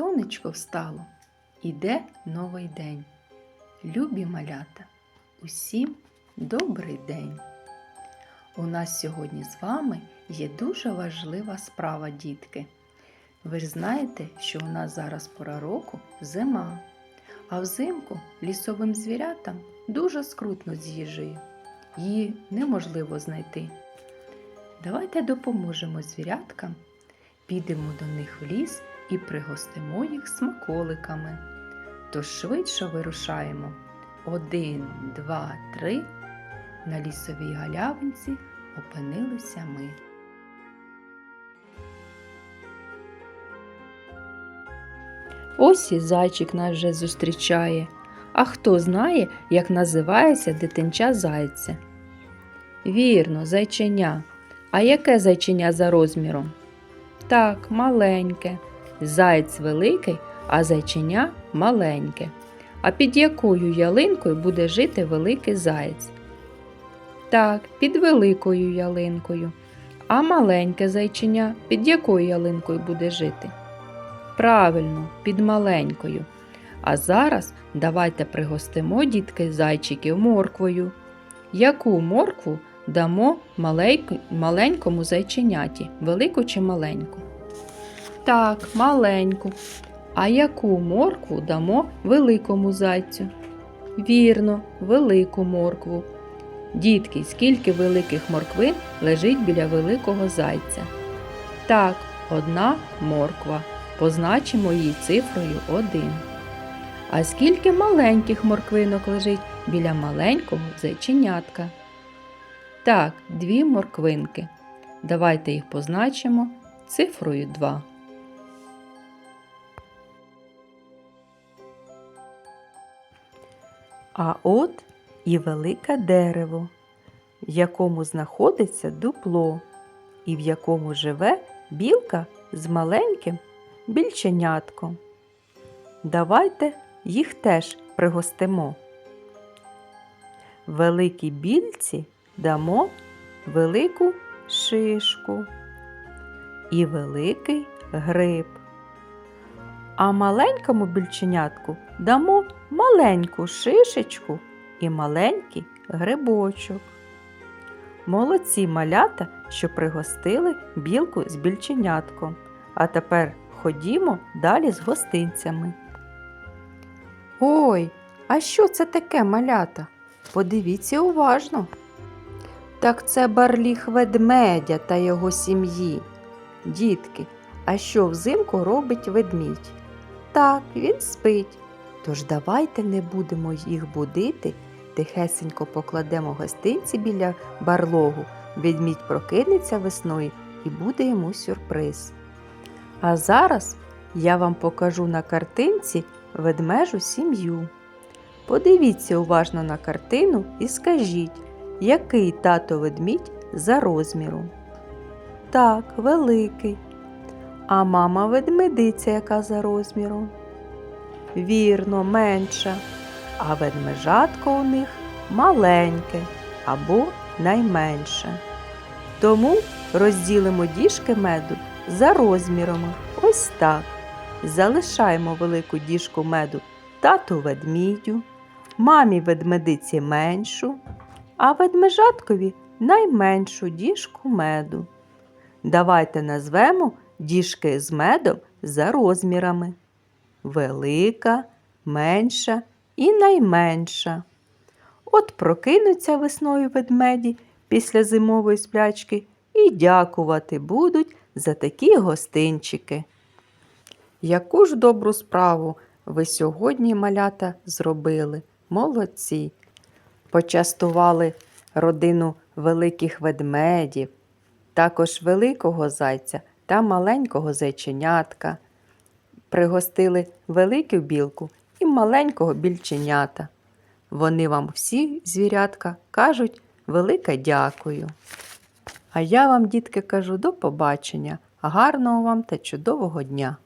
сонечко встало, іде новий день. Любі малята, усім добрий день. У нас сьогодні з вами є дуже важлива справа, дітки. Ви ж знаєте, що у нас зараз пора року зима, а взимку лісовим звірятам дуже скрутно з їжею. Її неможливо знайти. Давайте допоможемо звіряткам, підемо до них в ліс і пригостимо їх смаколиками. Тож швидше вирушаємо. Один, два, три. На лісовій галявинці опинилися ми. Ось і зайчик нас вже зустрічає. А хто знає, як називається дитинча зайця? Вірно, зайченя. А яке зайченя за розміром? Так, маленьке. Заєць великий, а зайченя маленьке. А під якою ялинкою буде жити великий заєць? Так, під великою ялинкою. А маленьке зайченя під якою ялинкою буде жити? Правильно, під маленькою. А зараз давайте пригостимо дітки зайчиків морквою. Яку моркву дамо маленькому зайченяті, велику чи маленьку? Так, маленьку. А яку моркву дамо великому зайцю? Вірно, велику моркву. Дітки, скільки великих морквин лежить біля великого зайця? Так, одна морква. Позначимо її цифрою 1. А скільки маленьких морквинок лежить біля маленького зайченятка? Так, дві морквинки. Давайте їх позначимо цифрою 2. А от і велике дерево, в якому знаходиться дупло, і в якому живе білка з маленьким більченятком. Давайте їх теж пригостимо. Великій більці дамо велику шишку і великий гриб. А маленькому більченятку дамо маленьку шишечку і маленький грибочок. Молодці малята, що пригостили білку з більченятком. А тепер ходімо далі з гостинцями. Ой, а що це таке малята? Подивіться уважно. Так це барліг ведмедя та його сім'ї. Дітки, а що взимку робить ведмідь? Так, він спить. Тож давайте не будемо їх будити, тихесенько покладемо гостинці біля барлогу. Ведмідь прокинеться весною і буде йому сюрприз. А зараз я вам покажу на картинці ведмежу сім'ю. Подивіться уважно на картину і скажіть, який тато ведмідь за розміром. Так, великий. А мама ведмедиця яка за розміром? Вірно, менша. А ведмежатко у них маленьке або найменше. Тому розділимо діжки меду за розмірами. Ось так. Залишаємо велику діжку меду тату ведмідю, мамі ведмедиці меншу, а ведмежаткові найменшу діжку меду. Давайте назвемо діжки з медом за розмірами. Велика, менша і найменша. От прокинуться весною ведмеді після зимової сплячки і дякувати будуть за такі гостинчики. Яку ж добру справу ви сьогодні, малята, зробили? Молодці! Почастували родину великих ведмедів, також великого зайця та маленького зайченятка. Пригостили велику білку і маленького більченята. Вони вам всі, звірятка, кажуть велике дякую. А я вам, дітки, кажу до побачення, гарного вам та чудового дня!